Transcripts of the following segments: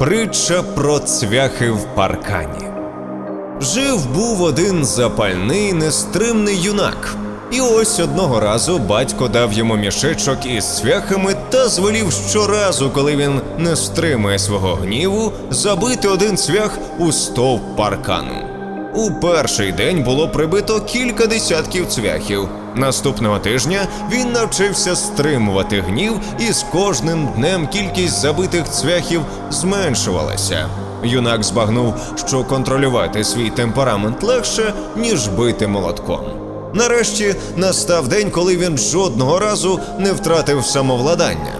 Притча про цвяхи в паркані. Жив був один запальний, нестримний юнак. І ось одного разу батько дав йому мішечок із цвяхами та звелів щоразу, коли він не стримує свого гніву, забити один цвях у стовп паркану. У перший день було прибито кілька десятків цвяхів. Наступного тижня він навчився стримувати гнів, і з кожним днем кількість забитих цвяхів зменшувалася. Юнак збагнув, що контролювати свій темперамент легше, ніж бити молотком. Нарешті настав день, коли він жодного разу не втратив самовладання.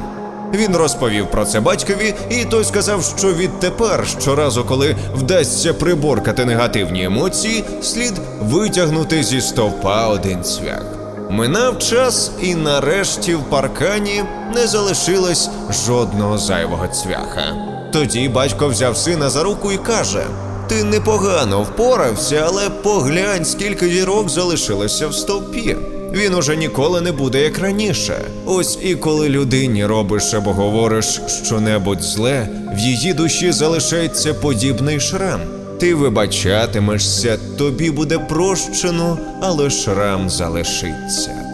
Він розповів про це батькові, і той сказав, що відтепер, щоразу, коли вдасться приборкати негативні емоції, слід витягнути зі стовпа один цвях. Минав час, і нарешті в паркані не залишилось жодного зайвого цвяха. Тоді батько взяв сина за руку і каже: Ти непогано впорався, але поглянь, скільки дірок залишилося в стовпі. Він уже ніколи не буде як раніше. Ось і коли людині робиш або говориш щонебудь зле, в її душі залишається подібний шрам. Ти вибачатимешся, тобі буде прощено, але шрам залишиться.